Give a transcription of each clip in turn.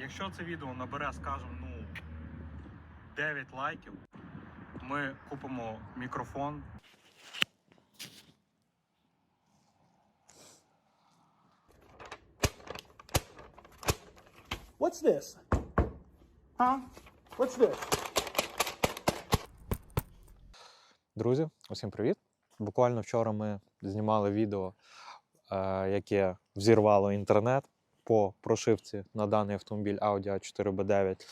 Якщо це відео набере, скажімо, ну 9 лайків, ми купимо мікрофон. What's this? Huh? What's this? Друзі, усім привіт! Буквально вчора ми знімали відео, е, яке взірвало інтернет по прошивці на даний автомобіль Audi a 4 b 9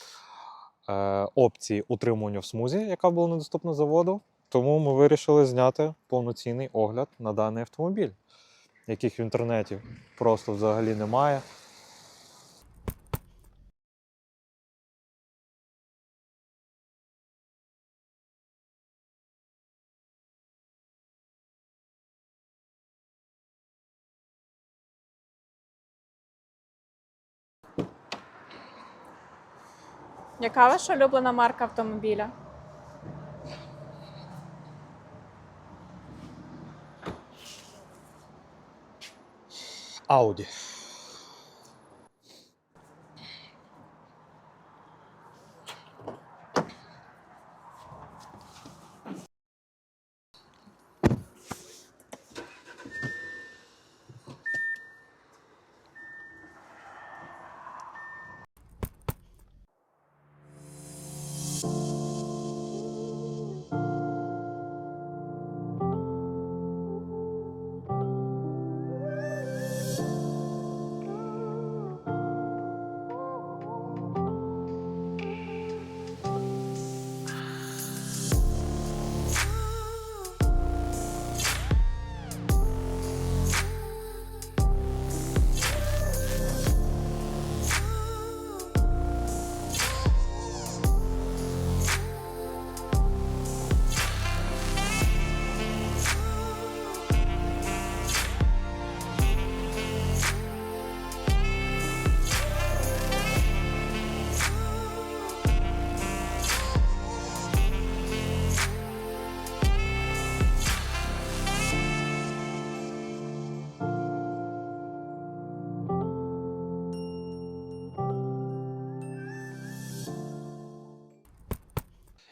е, опції утримування в смузі, яка була недоступна заводу. Тому ми вирішили зняти повноцінний огляд на даний автомобіль, яких в інтернеті просто взагалі немає. Яка ваша улюблена марка автомобіля? Audi.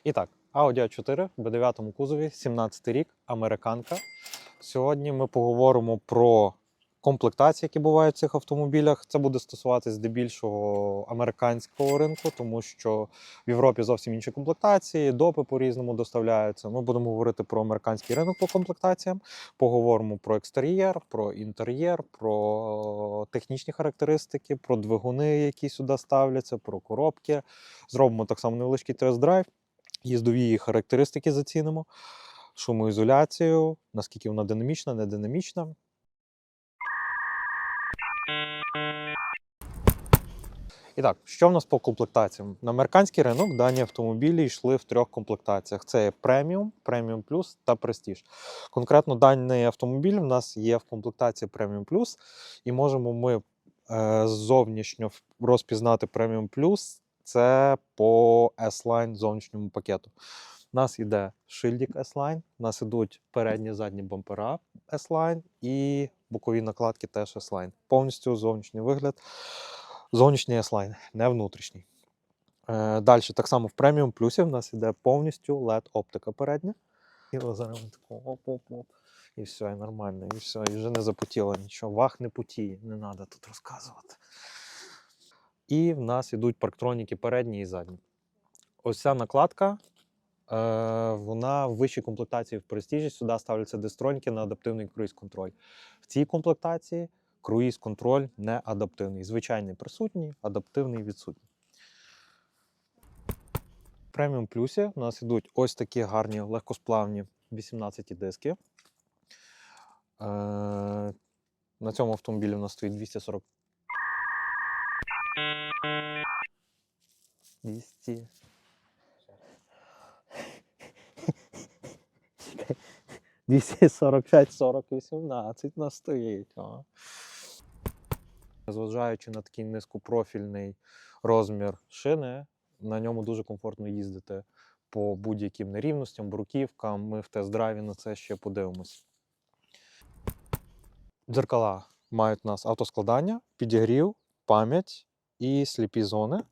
І так, Audi A4 в 9 кузові, 17 рік, американка. Сьогодні ми поговоримо про комплектації, які бувають в цих автомобілях. Це буде стосуватись здебільшого американського ринку, тому що в Європі зовсім інші комплектації, допи по-різному доставляються. Ми будемо говорити про американський ринок по комплектаціям. Поговоримо про екстер'єр, про інтер'єр, про технічні характеристики, про двигуни, які сюди ставляться, про коробки. Зробимо так само невеличкий тест-драйв їздові характеристики зацінимо, шумоізоляцію, наскільки вона динамічна, не динамічна. І так, що в нас по комплектаціям? На американський ринок дані автомобілі йшли в трьох комплектаціях: це преміум, преміум плюс та престіж. Конкретно даний автомобіль в нас є в комплектації преміум плюс, і можемо ми е, зовнішньо розпізнати преміум плюс це по S-Line зовнішньому пакету. У нас іде шильдик S-Line, у нас ідуть передні задні бампера S-Line і бокові накладки теж S-Line. Повністю зовнішній вигляд. Зовнішній S-Line, не внутрішній. Е, Далі, так само в преміум плюсі в нас іде повністю LED оптика передня. І зараз оп-оп-оп. І все, і нормально, і все, і вже не запотіло нічого. Вах не потіє, не треба тут розказувати. І в нас ідуть парктроніки передні і задні. Ось ця накладка, е, вона в вищій комплектації в престижі. Сюди ставляться дистроньки на адаптивний круїз-контроль. В цій комплектації круїз-контроль не адаптивний. Звичайний присутній, адаптивний відсутній. В преміум плюсі у нас ідуть ось такі гарні легкосплавні 18 диски. Е, на цьому автомобілі у нас стоїть 240 200. 245 40 18 на стоїть. О. Зважаючи на такий низькопрофільний розмір шини, на ньому дуже комфортно їздити по будь-яким нерівностям, бруківкам. Ми в тест-драйві на це ще подивимось. Дзеркала мають у нас автоскладання, підігрів, пам'ять і сліпі зони.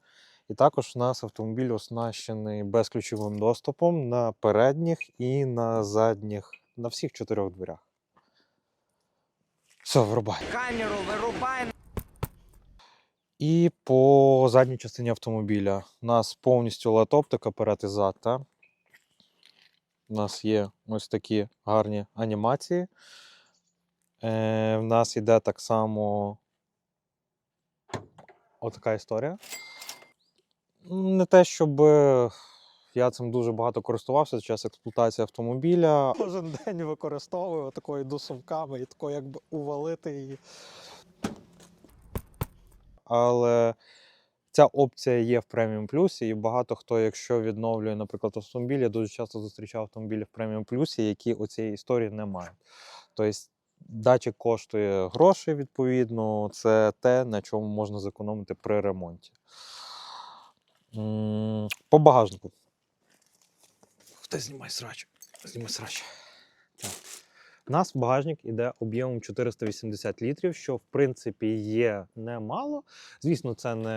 І також у нас автомобіль оснащений безключовим доступом на передніх і на задніх, на всіх чотирьох дверях. Все, вирубай. Камеру вирубай. І по задній частині автомобіля у нас повністю LED-оптика перед і зад. Та? У нас є ось такі гарні анімації. Е, в нас іде так само отака історія. Не те, щоб е, я цим дуже багато користувався за час експлуатації автомобіля. Кожен день використовую такою йду сумками і тако якби увалити її. Але ця опція є в преміум плюсі, і багато хто, якщо відновлює, наприклад, автомобіль, я дуже часто зустрічав автомобілі в преміум плюсі, які оцієї історії не мають. Тобто датчик коштує грошей, відповідно, це те, на чому можна зекономити при ремонті. По багажнику. Хто знімай срач? Знімай срач. Так. У нас багажник іде об'ємом 480 літрів, що в принципі є немало. Звісно, це не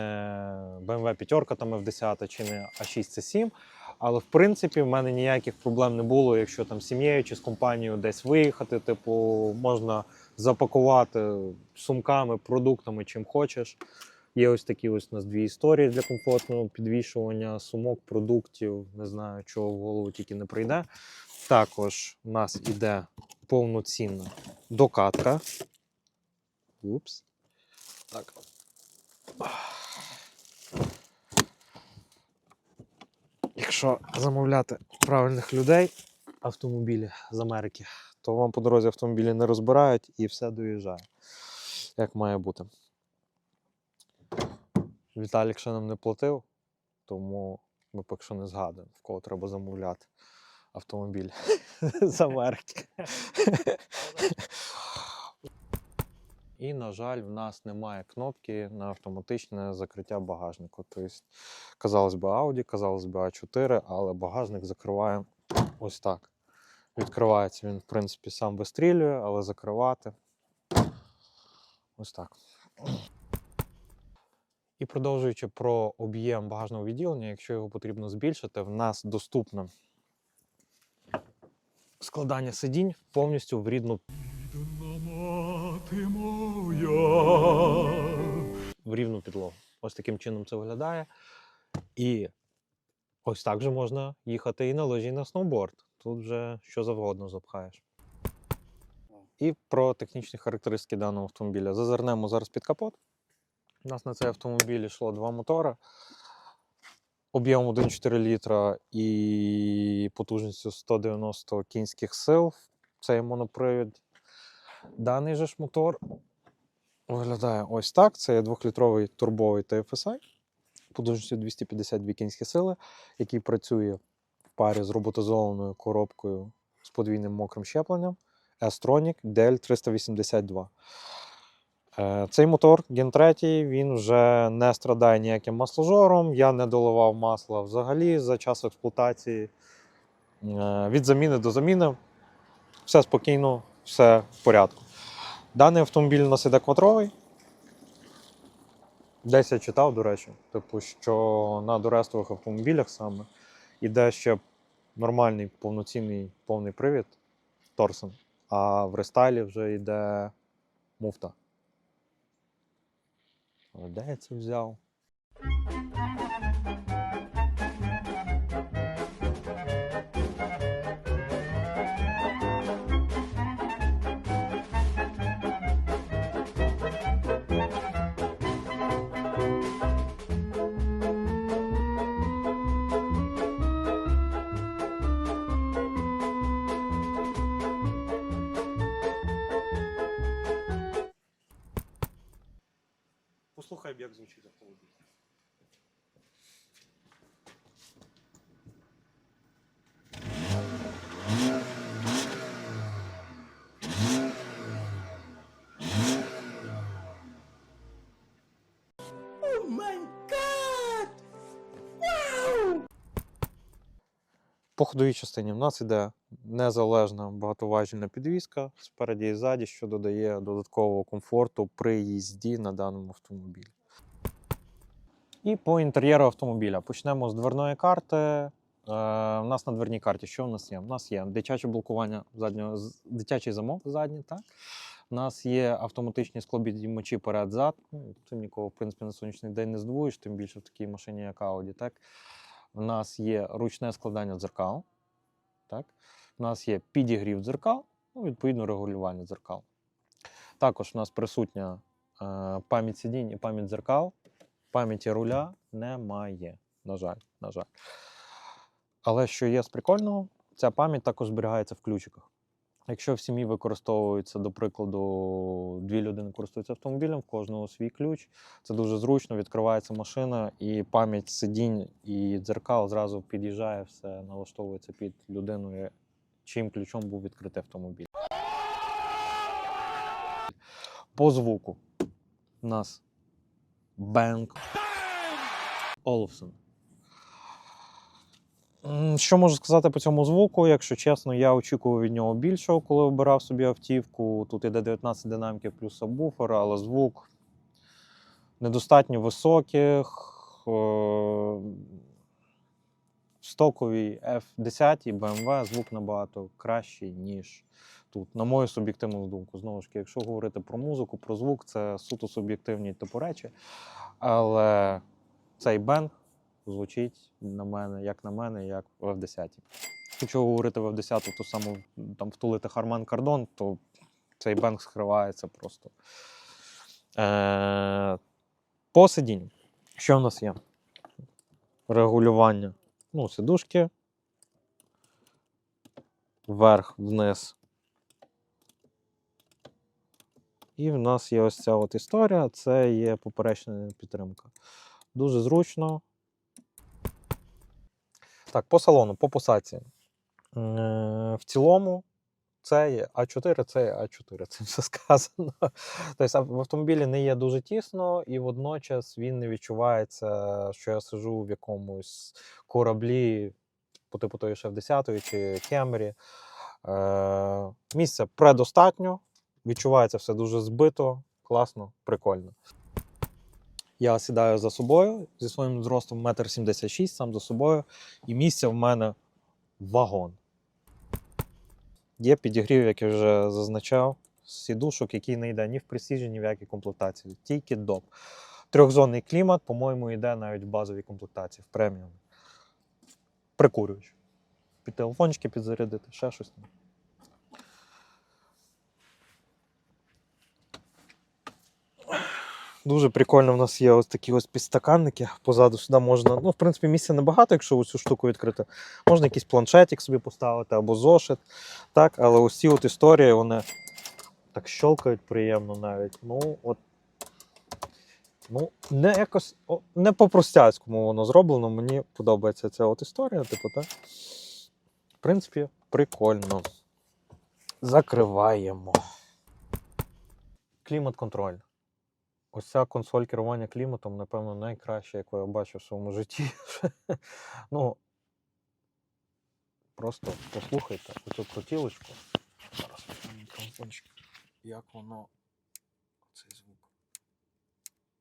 BMW 5 там F10 чи не A6 C7. Але в принципі в мене ніяких проблем не було, якщо там з сім'єю чи з компанією десь виїхати. Типу, можна запакувати сумками, продуктами, чим хочеш. Є ось такі ось у нас дві історії для комфортного підвішування сумок, продуктів. Не знаю, чого в голову тільки не прийде. Також у нас іде повноцінна докатка. Упс. Так. Якщо замовляти правильних людей автомобілі з Америки, то вам по дорозі автомобілі не розбирають і все доїжджає, як має бути. Віталік ще нам не платив, тому ми поки що не згадуємо, в кого треба замовляти автомобіль з Америки. І, на жаль, в нас немає кнопки на автоматичне закриття багажнику. Тобто, казалось би, Audi, казалось би, A4, але багажник закриває ось так. Відкривається він, в принципі, сам вистрілює, але закривати ось так. І продовжуючи про об'єм багажного відділення, якщо його потрібно збільшити, в нас доступне складання сидінь повністю в рідну в рівну підлогу. Ось таким чином це виглядає. І ось так же можна їхати і на лижі, і на сноуборд. Тут вже що завгодно запхаєш. І про технічні характеристики даного автомобіля. Зазирнемо зараз під капот. У нас на цей автомобіль йшло два мотори. Об'ємом 1,4 літра і потужністю 190 кінських сил. Це є монопривід. Даний же ж мотор виглядає ось так. Це є 2-літровий турбовий TFSI потужністю 252 кінські сили, який працює в парі з роботизованою коробкою з подвійним мокрим щепленням S-Tronic DL382. Е, Цей мотор Gen 3, він вже не страдає ніяким масложором. Я не доливав масла взагалі за час експлуатації. Е, Від заміни до заміни все спокійно, все в порядку. Даний автомобіль у нас іде квадровий. Десь я читав, до речі, типу, що на дорестових автомобілях саме іде ще нормальний повноцінний повний привід Торсен, а в рестайлі вже йде муфта. Де я це взяв? По ходовій частині в нас іде незалежна багатоважільна підвізка спереді і ззаді, що додає додаткового комфорту при їзді на даному автомобілі. І по інтер'єру автомобіля. Почнемо з дверної карти. Е, у нас на дверній карті що у нас є? У нас є дитяче блокування заднього, дитячий замок задній, так? У нас є автоматичні склопідіймачі перед-зад. Ну, цим нікого, в принципі, на сонячний день не здивуєш, тим більше в такій машині, як Audi. Так? У нас є ручне складання дзеркал. Так? У нас є підігрів дзеркал, ну, відповідно, регулювання дзеркал. Також у нас присутня е, пам'ять сидінь і пам'ять дзеркал. Пам'яті руля немає. На жаль, на жаль. Але що є з прикольного, ця пам'ять також зберігається в ключиках. Якщо в сім'ї використовується, до прикладу, дві людини користуються автомобілем, в кожного свій ключ, це дуже зручно, відкривається машина, і пам'ять сидінь і дзеркал зразу під'їжджає, все налаштовується під людиною, чим ключом був відкритий автомобіль. По звуку у нас Бенк Олufsen. Що можу сказати по цьому звуку? Якщо чесно, я очікував від нього більшого, коли обирав собі автівку. Тут іде 19 динаміків плюс сабвуфер, але звук недостатньо високих. Е, Стоковий F10 і BMW звук набагато кращий, ніж тут, на мою суб'єктивну думку. Знову ж таки, якщо говорити про музику, про звук, це суто суб'єктивні типу речі. Але цей бенг звучить на мене, як на мене, як в F10. Якщо говорити в F10, то саме там втулити Харман Кардон, то цей бенг скривається просто. Е- по. Що в нас є? Регулювання. Ну, сидушки. Вверх, вниз. І в нас є ось ця от історія, це є поперечна підтримка. Дуже зручно. Так, по салону, по посадці. Е, В цілому це є А4, це є А4, це все сказано. Тобто в автомобілі не є дуже тісно, і водночас він не відчувається, що я сижу в якомусь кораблі по типу тої F10 чи Кемрі. Е, місця предостатньо, відчувається все дуже збито, класно, прикольно. Я сідаю за собою зі своїм зростом 1,76 м сам за собою, і місця в мене вагон. Є підігрів, як я вже зазначав, сідушок, який не йде ні в престижі, ні в якій комплектації, тільки доп. Трьохзонний клімат, по-моєму, йде навіть в базовій комплектації, в преміум. Прикурювач. Під телефончики підзарядити, ще щось Дуже прикольно в нас є ось такі ось підстаканники. Позаду сюди можна. Ну, в принципі, місця небагато, якщо цю штуку відкрити. Можна якийсь планшетик собі поставити або зошит. Так, але ось ці от історії, вони так щелкають приємно навіть. Ну, от. Ну, не якось не по-простяцькому воно зроблено. Мені подобається ця от історія, типу, так. В принципі, прикольно. Закриваємо. Клімат-контроль. Ось ця консоль керування кліматом, напевно, найкраща, яку я бачив в своєму житті. ну, просто послухайте оцю крутілочку. Зараз мікрофончик. Як воно. Цей звук.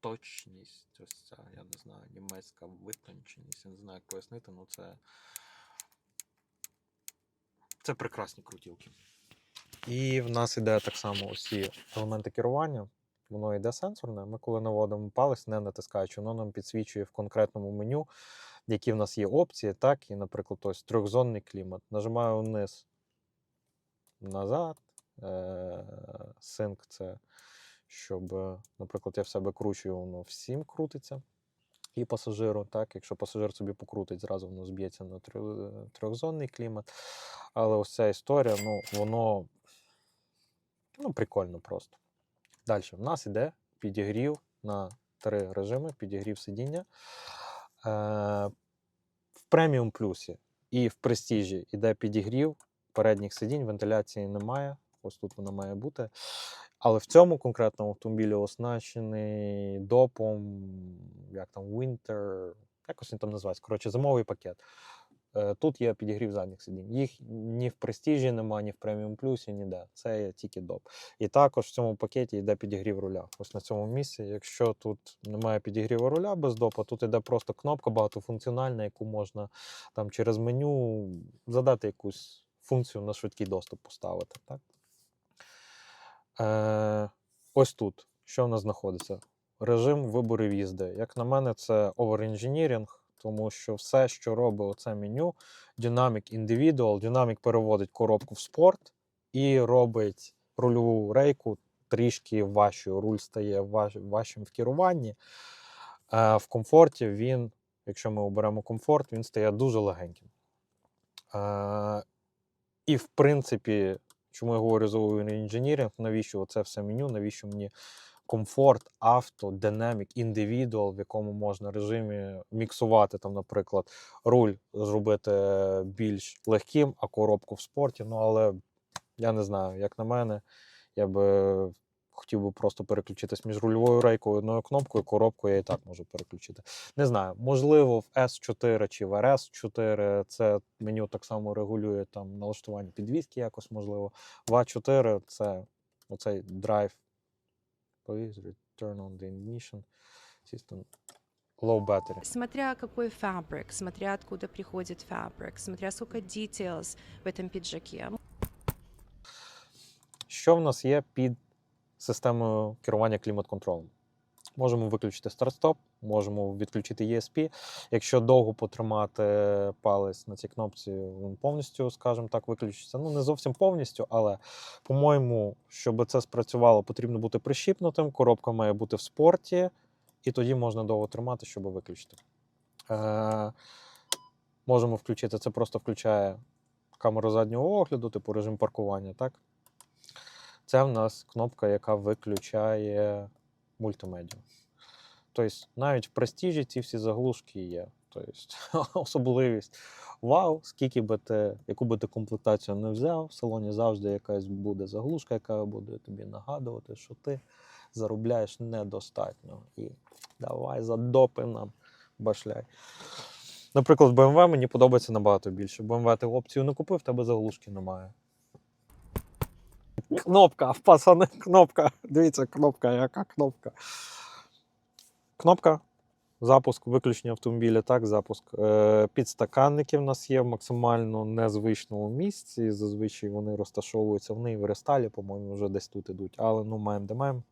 Точність. Ось ця, я не знаю, німецька витонченість. Я не знаю, як пояснити, але це. Це прекрасні крутілки. І в нас іде так само усі елементи керування. Воно йде сенсорне. Ми, коли наводимо палець, не натискаючи, воно нам підсвічує в конкретному меню, які в нас є опції, так, і, наприклад, ось трьохзонний клімат. Нажимаю вниз, назад. Е- Синк це щоб, наприклад, я в себе кручую, воно всім крутиться. І пасажиру, так, якщо пасажир собі покрутить, зразу воно зб'ється на трьохзонний клімат. Але ось ця історія, ну, воно ну, прикольно просто. Далі, в нас іде підігрів на три режими, підігрів сидіння. Е, в преміум плюсі і в престижі йде підігрів передніх сидінь, вентиляції немає. Ось тут вона має бути. Але в цьому конкретному автомобілі оснащений допом, як там Winter, якось він там називається. Коротше, зимовий пакет. Е, Тут є підігрів задніх сидінь. Їх ні в престижі нема, ні в преміум плюсі, ніде. Це є тільки доп. І також в цьому пакеті йде підігрів руля. Ось на цьому місці. Якщо тут немає підігріву руля без допа, тут йде просто кнопка багатофункціональна, яку можна там через меню задати якусь функцію на швидкий доступ поставити. Так? Е, ось тут. Що в нас знаходиться? Режим виборів їзди. Як на мене, це оверінженірінг, тому що все, що робить оце меню, Dynamic Individual, Dynamic переводить коробку в спорт і робить рульову рейку трішки важчою. Руль стає важ, важчим в керуванні. В комфорті він, якщо ми оберемо комфорт, він стає дуже легеньким. І в принципі, чому я говорю за інженіринг, навіщо це все меню, навіщо мені комфорт, авто, динамік, індивідуал, в якому можна режимі міксувати, там, наприклад, руль зробити більш легким, а коробку в спорті. Ну, але я не знаю, як на мене, я би хотів би просто переключитись між рульовою рейкою одною кнопкою, коробкою я і так можу переключити. Не знаю, можливо, в S4 чи в RS4 це меню так само регулює там налаштування підвіски якось можливо. В A4 це оцей драйв. Please return on the ignition system. Low battery. Смотря какой фабрик, смотря откуда приходит фабрик, смотря сколько details в этом пиджаке. Що в нас є під системою керування клімат-контролем? Можемо виключити старт-стоп, можемо відключити ESP. Якщо довго потримати палець на цій кнопці, він повністю, скажімо так, виключиться. Ну, не зовсім повністю, але, по-моєму, щоб це спрацювало, потрібно бути прищіпнутим. Коробка має бути в спорті, і тоді можна довго тримати, щоб виключити. Е- можемо включити, це просто включає камеру заднього огляду, типу режим паркування, так? Це в нас кнопка, яка виключає мультимедіа. Тобто, навіть в престижі ці всі заглушки є. Тобто, особливість. Вау, скільки би ти, яку би ти комплектацію не взяв, в салоні завжди якась буде заглушка, яка буде тобі нагадувати, що ти заробляєш недостатньо. І давай задопи нам башляй. Наприклад, в BMW мені подобається набагато більше. BMW ти опцію не купив, в тебе заглушки немає. Кнопка, пацани, кнопка. Дивіться, кнопка, яка кнопка. Кнопка. Запуск, виключення автомобіля, так, запуск. Е, підстаканники в нас є в максимально незвичному місці. Зазвичай вони розташовуються в Нейвересталі, по-моєму, вже десь тут ідуть. Але ну маємо де маємо.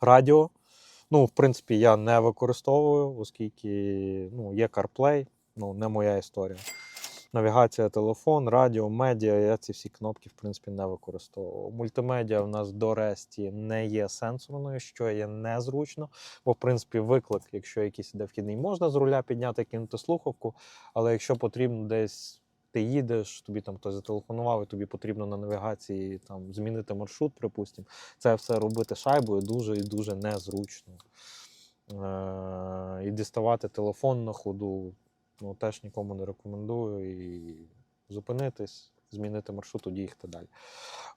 Радіо. Ну, в принципі, я не використовую, оскільки ну, є CarPlay, ну, не моя історія. Навігація, телефон, радіо, медіа. Я ці всі кнопки, в принципі, не використовував. Мультимедіа в нас до Ресті не є сенсорною, що є незручно. Бо, в принципі, виклик, якщо якийсь іде вхідний, можна з руля підняти, кинути слухавку. Але якщо потрібно десь ти їдеш, тобі там хтось зателефонував, і тобі потрібно на навігації там змінити маршрут, припустимо, це все робити шайбою дуже і дуже незручно. Е- і діставати телефон на ходу ну, теж нікому не рекомендую. І зупинитись, змінити маршрут, тоді їхати далі.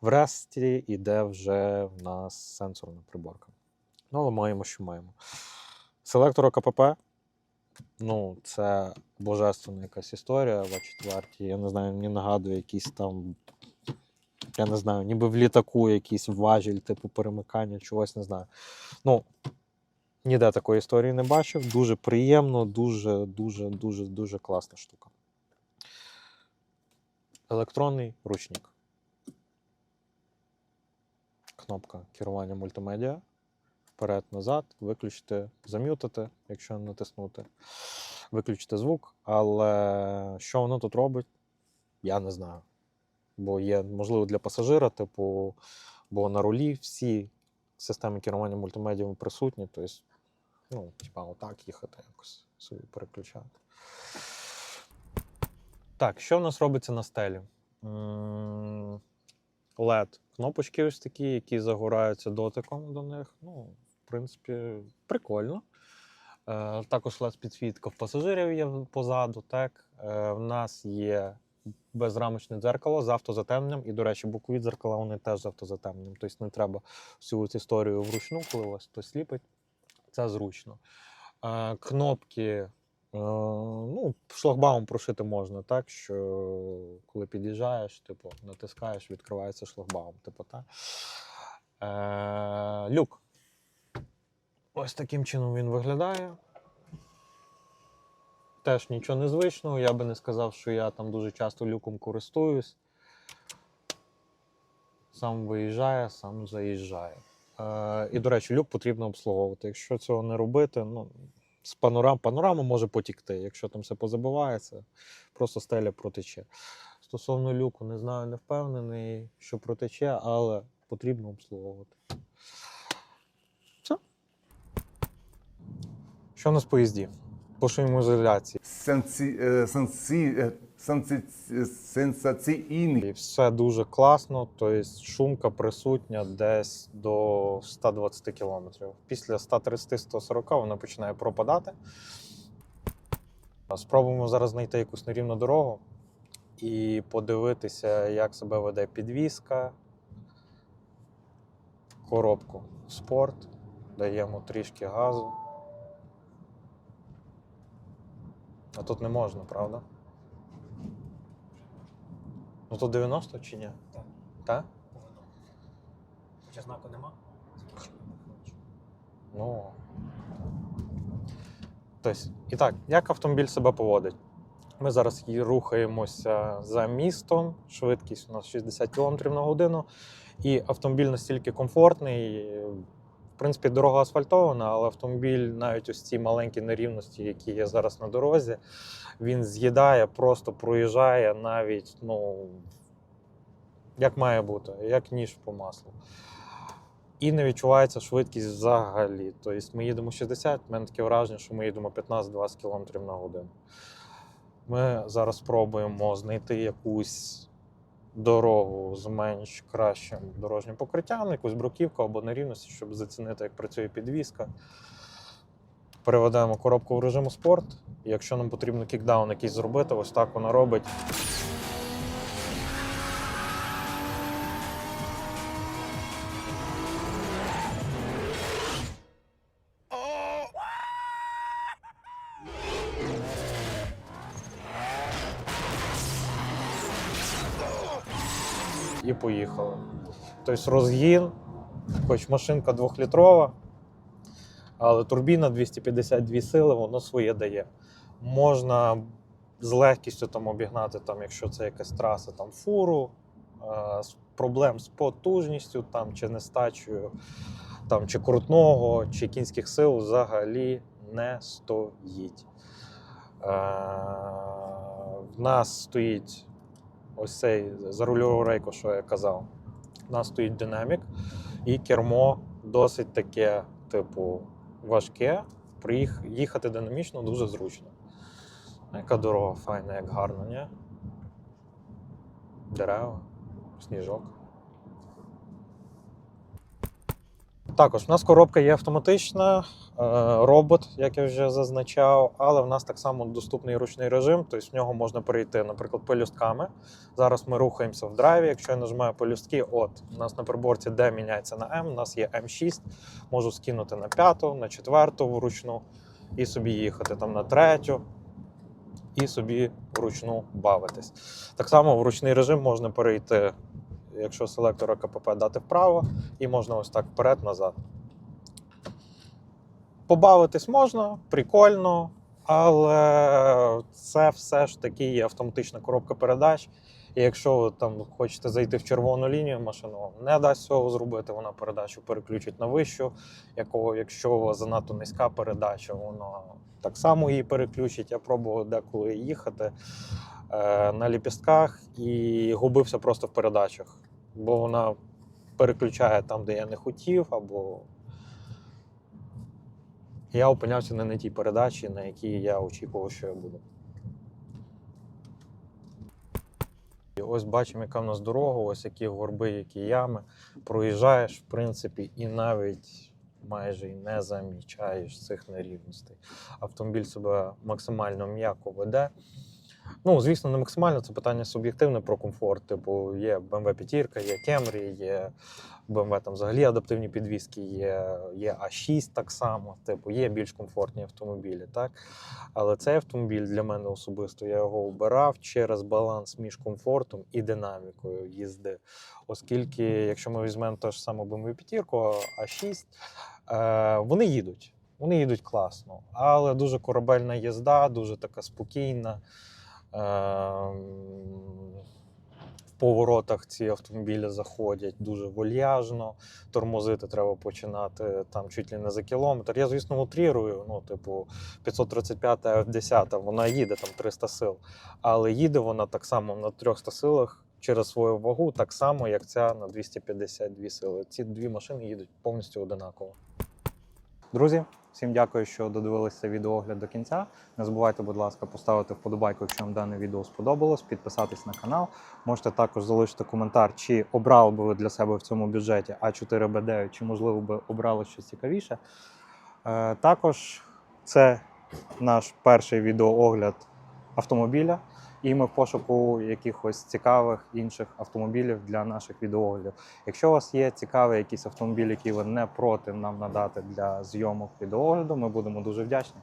В Ресті йде вже в нас сенсорна приборка. Ну, але маємо, що маємо. Селектор КПП. Ну, це божественна якась історія в А4. Я не знаю, мені нагадує якісь там. Я не знаю, ніби в літаку якийсь важіль, типу перемикання, чогось не знаю. Ну, ніде такої історії не бачив. Дуже приємно, дуже, дуже, дуже, дуже класна штука. Електронний ручник. Кнопка керування мультимедіа. Вперед, назад, виключити, зам'ютити, якщо натиснути, виключити звук. Але що воно тут робить, я не знаю. Бо є, можливо, для пасажира, типу, бо на рулі всі системи керування мультимедіями присутні. Тобто, ну, типа, отак їхати якось собі переключати. Так, що в нас робиться на стелі? LED кнопочки ось такі, які загораються дотиком до них. Ну, в принципі, прикольно. Е, також LED підсвітка в пасажирів є позаду. Так? Е, в нас є безрамочне дзеркало з автозатемненням. І, до речі, бокові дзеркала вони теж з автозатемненням. Тобто не треба всю цю історію вручну, коли вас хтось сліпить. Це зручно. Е, кнопки ну, шлагбаум прошити можна так, що коли під'їжджаєш, типу, натискаєш, відкривається шлагбаум. Типу, так. Е, люк. Ось таким чином він виглядає. Теж нічого незвичного. Я би не сказав, що я там дуже часто люком користуюсь. Сам виїжджає, сам заїжджає. І, до речі, люк потрібно обслуговувати. Якщо цього не робити, ну, з панорам, панорама може потікти. Якщо там все позабивається, просто стеля протече. Стосовно люку, не знаю, не впевнений, що протече, але потрібно обслуговувати. Все. Що в нас по їзді? По шумоізоляції. Сенсі, е, сенсі, е, сенсаційний. І все дуже класно, тобто шумка присутня десь до 120 км. Після 130-140 вона починає пропадати. Спробуємо зараз знайти якусь нерівну дорогу і подивитися, як себе веде підвізка, коробку спорт, даємо трішки газу. А тут не можна, правда? Ну тут 90 чи ні? Так. Так? Хоча знаку нема. Ну. Тобто, і так, як автомобіль себе поводить? Ми зараз рухаємося за містом, швидкість у нас 60 км на годину, і автомобіль настільки комфортний. В принципі, дорога асфальтована, але автомобіль, навіть ось ці маленькі нерівності, які є зараз на дорозі, він з'їдає, просто проїжджає навіть, ну, як має бути, як ніж по маслу. І не відчувається швидкість взагалі. Тобто ми їдемо 60, в мене таке враження, що ми їдемо 15-20 км на годину. Ми зараз спробуємо знайти якусь дорогу з менш кращим дорожнім покриттям, якусь бруківку або нерівності, щоб зацінити, як працює підвізка. Переведемо коробку в режиму спорт. Якщо нам потрібно кікдаун якийсь зробити, ось так вона робить. Поїхали. Тобто розгін, хоч машинка двохлітрова, але турбіна 252 сили, воно своє дає. Можна з легкістю там обігнати, там, якщо це якась траса, там фуру, е, проблем з потужністю там, чи нестачею, там, чи крутного, чи кінських сил взагалі не стоїть. Е, в нас стоїть ось цей зарульову рейку, що я казав. У нас стоїть динамік, і кермо досить таке, типу, важке. Приїх... Їхати динамічно дуже зручно. Яка дорога файна, як гарно, ні? Дерева, сніжок. Також в нас коробка є автоматична, е, робот, як я вже зазначав, але в нас так само доступний ручний режим, тобто в нього можна перейти, наприклад, пелюстками. Зараз ми рухаємося в драйві. Якщо я нажимаю пелюстки, от у нас на приборці D міняється на M, у нас є M6, можу скинути на п'яту, на четверту вручну і собі їхати там на третю. І собі вручну бавитись. Так само в ручний режим можна перейти, якщо селектора КПП дати вправо, і можна ось так вперед-назад. Побавитись можна, прикольно, але це все ж таки є автоматична коробка передач. І якщо ви там хочете зайти в червону лінію, машину вам не дасть цього зробити, вона передачу переключить на вищу. Якого, якщо у вас занадто низька передача, вона так само її переключить. Я пробував деколи їхати е, на ліпістках і губився просто в передачах, бо вона переключає там, де я не хотів, або я опинявся не на тій передачі, на якій я очікував, що я буду. І ось бачимо, яка в нас дорога, ось які горби, які ями. Проїжджаєш, в принципі, і навіть майже не замічаєш цих нерівностей. Автомобіль себе максимально м'яко веде. Ну, звісно, не максимально це питання суб'єктивне про комфорт. Типу, є BMW 5, є Camry, є BMW там взагалі адаптивні підвіски, є, є А6 так само. Типу, є більш комфортні автомобілі, так? Але цей автомобіль для мене особисто я його обирав через баланс між комфортом і динамікою їзди. Оскільки, якщо ми візьмемо те ж саме BMW 5, А6, е, вони їдуть. Вони їдуть класно, але дуже корабельна їзда, дуже така спокійна. Ем, В поворотах ці автомобілі заходять дуже вольяжно. Тормозити треба починати там чуть ли не за кілометр. Я, звісно, утрірую. Ну, типу, 535 F10, вона їде там 300 сил, але їде вона так само на 300 силах через свою вагу, так само, як ця на 252 сили. Ці дві машини їдуть повністю одинаково. Друзі, всім дякую, що додивилися відеоогляд до кінця. Не забувайте, будь ласка, поставити вподобайку, якщо вам дане відео сподобалось, підписатись на канал. Можете також залишити коментар, чи обрали би ви для себе в цьому бюджеті А4Б9, чи можливо би обрали щось цікавіше. Е, також це наш перший відеоогляд автомобіля, і ми в пошуку якихось цікавих інших автомобілів для наших відеоглядів. Якщо у вас є цікавий якийсь автомобіль, який ви не проти нам надати для зйомок відеогляду, ми будемо дуже вдячні.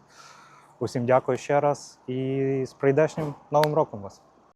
Усім дякую ще раз і з прийдешнім новим роком вас!